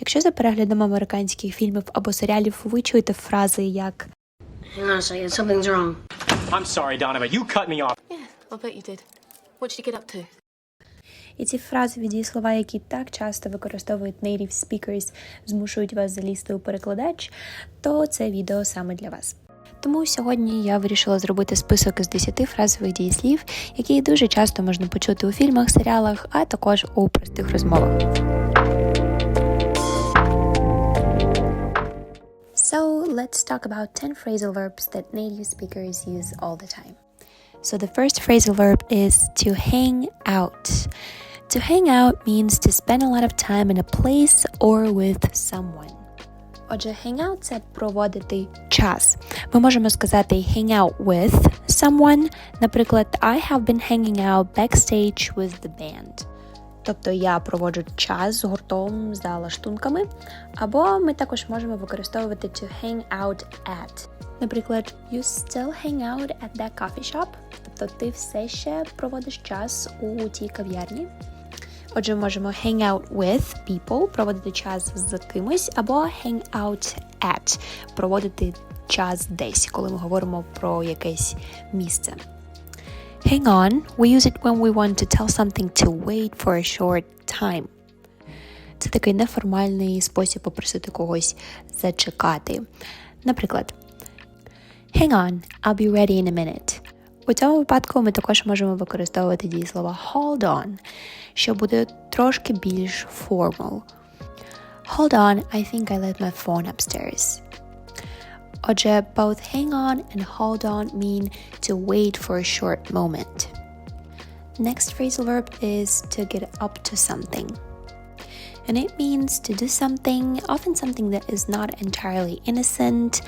Якщо за переглядом американських фільмів або серіалів ви чуєте фрази як something's wrong. I'm sorry, Donovan. You cut me off. Yeah, I bet you did. What did you get up to? І ці фрази від її слова, які так часто використовують native speakers, змушують вас залізти у перекладач, то це відео саме для вас. Тому сьогодні я вирішила зробити список із 10 фразових дієслів, які дуже часто можна почути у фільмах, серіалах, а також у простих розмовах. let's talk about 10 phrasal verbs that native speakers use all the time. So the first phrasal verb is to hang out. To hang out means to spend a lot of time in a place or with someone. Отже, hang out – це проводити час. Ми можемо сказати hang out with someone. Наприклад, I have been hanging out backstage with the band. Тобто я проводжу час з гуртом за лаштунками. Або ми також можемо використовувати to hang out at. Наприклад, you still hang out at that coffee shop. Тобто ти все ще проводиш час у тій кав'ярні. Отже, можемо hang out with people, проводити час з кимось, або hang out at, проводити час десь, коли ми говоримо про якесь місце. Hang on, we use it when we want to tell something to wait for a short time. Це такий неформальний спосіб попросити когось зачекати. Наприклад, Hang on, I'll be ready in a minute. У цьому випадку ми також можемо використовувати дієслово hold on, що буде трошки більш formal. Hold on, I think I left my phone upstairs. or both hang on and hold on mean to wait for a short moment. Next phrasal verb is to get up to something. And it means to do something, often something that is not entirely innocent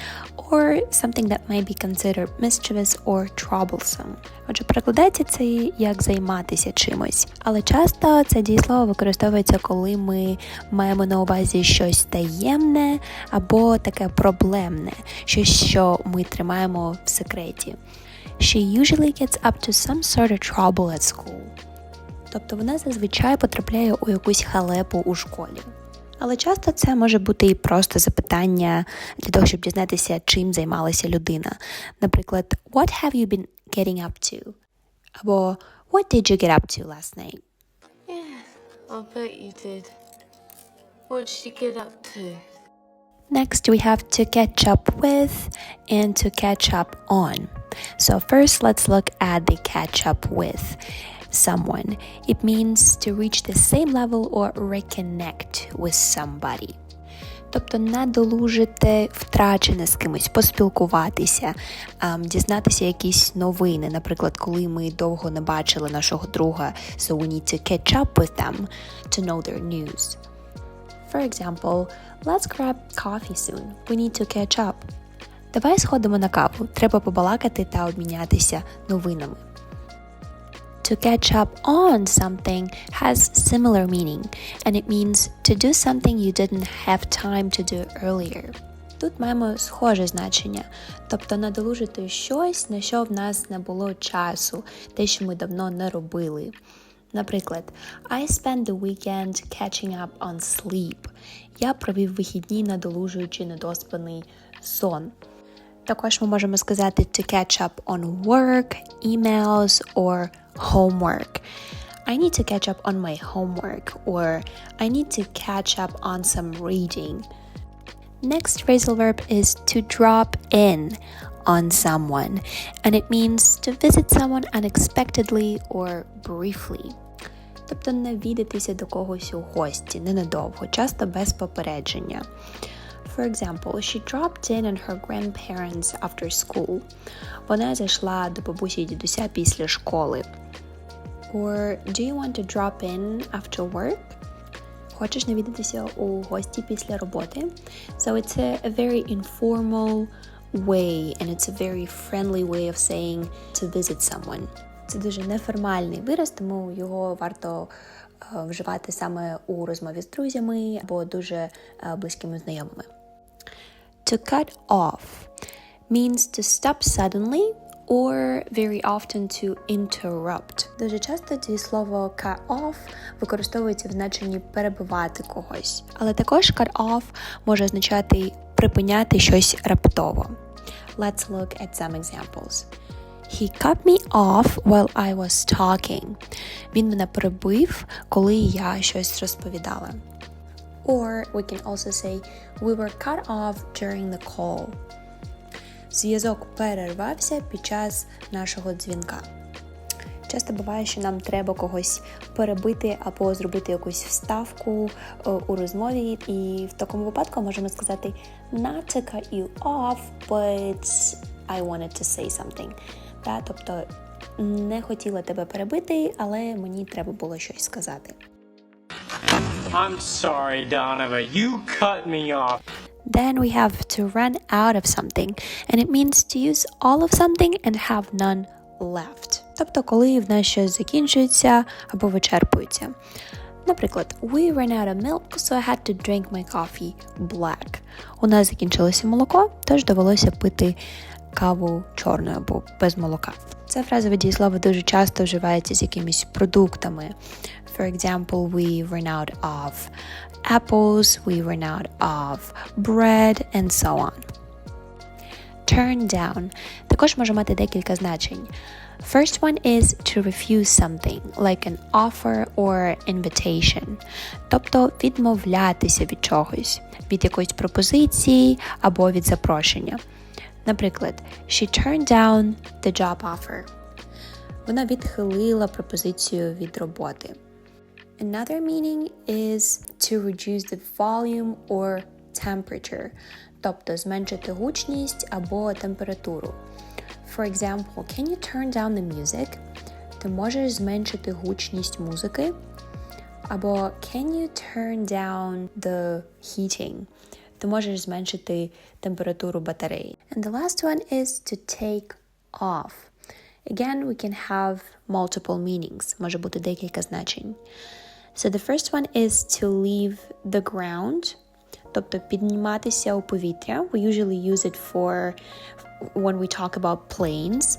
or something that might be considered mischievous or troublesome. Отже, перекладається це як займатися чимось. Але часто це дієслово використовується, коли ми маємо на увазі щось таємне або таке проблемне, щось, що ми тримаємо в секреті. She usually gets up to some sort of trouble at school. Тобто вона зазвичай потрапляє у якусь халепу у школі. Але часто це може бути і просто запитання для того, щоб дізнатися, чим займалася людина. Наприклад, What have you been getting up to? Або What did you get up to last night? Yeah, I bet you did. What did you get up to? Next, we have to catch up with and to catch up on. So, first, let's look at the catch up with someone. It means to reach the same level or reconnect with somebody. Тобто надолужити втрачене з кимось, поспілкуватися, ем, дізнатися якісь новини. Наприклад, коли ми довго не бачили нашого друга, so we need to catch up with them to know their news. For example, let's grab coffee soon. We need to catch up. Давай сходимо на каву. Треба побалакати та обмінятися новинами. To catch up on something has similar meaning, and it means to do something you didn't have time to do earlier. Тут маємо схоже значення, тобто надолужити щось, на що в нас не було часу, те, що ми давно не робили. Наприклад, I spent the weekend catching up on sleep. Я провів вихідні, надолужуючи недоспаний сон. Також ми можемо сказати to catch up on work, emails or homework. I need to catch up on my homework or I need to catch up on some reading. Next phrasal verb is to drop in on someone, and it means to visit someone unexpectedly or briefly. Тобто навідатися до когось у гості ненадовго, часто без попередження. For example, she dropped in on her grandparents after school. Вона зайшла до бабусі і дідуся після школи. Or do you want to drop in after work? Хочеш навідатися у гості після роботи? So it's a, a very informal way and it's a very friendly way of saying to visit someone. Це дуже неформальний вираз, тому його варто е, вживати саме у розмові з друзями або дуже е, близькими знайомими. To cut off means to stop suddenly or very often to interrupt. Дуже часто дієслово cut off використовується в значенні перебивати когось. Але також cut off може означати припиняти щось раптово. Let's look at some examples. He cut me off while I was talking. Він мене перебив, коли я щось розповідала. Or we can also say we were cut off during the call. Зв'язок перервався під час нашого дзвінка. Часто буває, що нам треба когось перебити або зробити якусь вставку е, у розмові, і в такому випадку можемо сказати not to cut you off, but I wanted to say something. Тобто не хотіла тебе перебити, але мені треба було щось сказати. I'm sorry, Donovan. You cut me off. Then we have to run out of something, and it means to use all of something and have none left. Тобто, коли в нас щось закінчується або вичерпується. Наприклад, we ran out of milk, so I had to drink my coffee black. У нас закінчилося молоко, тож довелося пити каву чорною або без молока. Це фразове дієслово дуже часто вживається з якимись продуктами. For example, we ran out of apples, we ran out of bread, and so on. Turn down також може мати декілька значень. First one is to refuse something, like an offer or invitation. Тобто відмовлятися від чогось, від якоїсь пропозиції або від запрошення. Наприклад, she turned down the job offer. Вона відхилила пропозицію від роботи. Another meaning is to reduce the volume or temperature, тобто зменшити гучність або температуру. For example, can you turn down the music? Ти можеш зменшити гучність музики. Або can you turn down the heating? Ти можеш зменшити температуру батареї. And the last one is to take off. Again, we can have multiple meanings. Може бути декілька значень. So the first one is to leave the ground, тобто підніматися у повітря. We usually use it for when we talk about planes.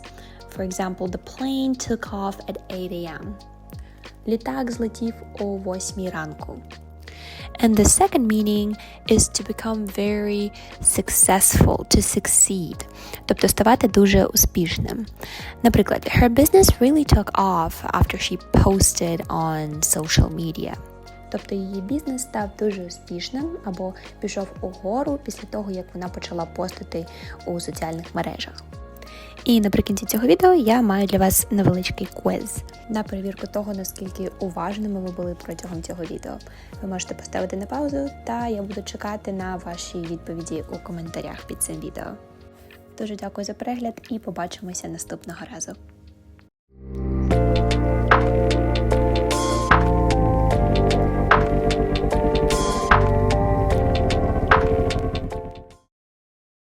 For example, the plane took off at 8 a.m. Літак злетів о 8 ранку. And the second meaning is to become very successful, to succeed, тобто ставати дуже успішним. Наприклад, her business really took off after she posted on social media. Тобто її бізнес став дуже успішним або пішов угору після того, як вона почала постити у соціальних мережах. І наприкінці цього відео я маю для вас невеличкий квіз на перевірку того, наскільки уважними ви були протягом цього відео. Ви можете поставити на паузу, та я буду чекати на ваші відповіді у коментарях під цим відео. Дуже дякую за перегляд і побачимося наступного разу.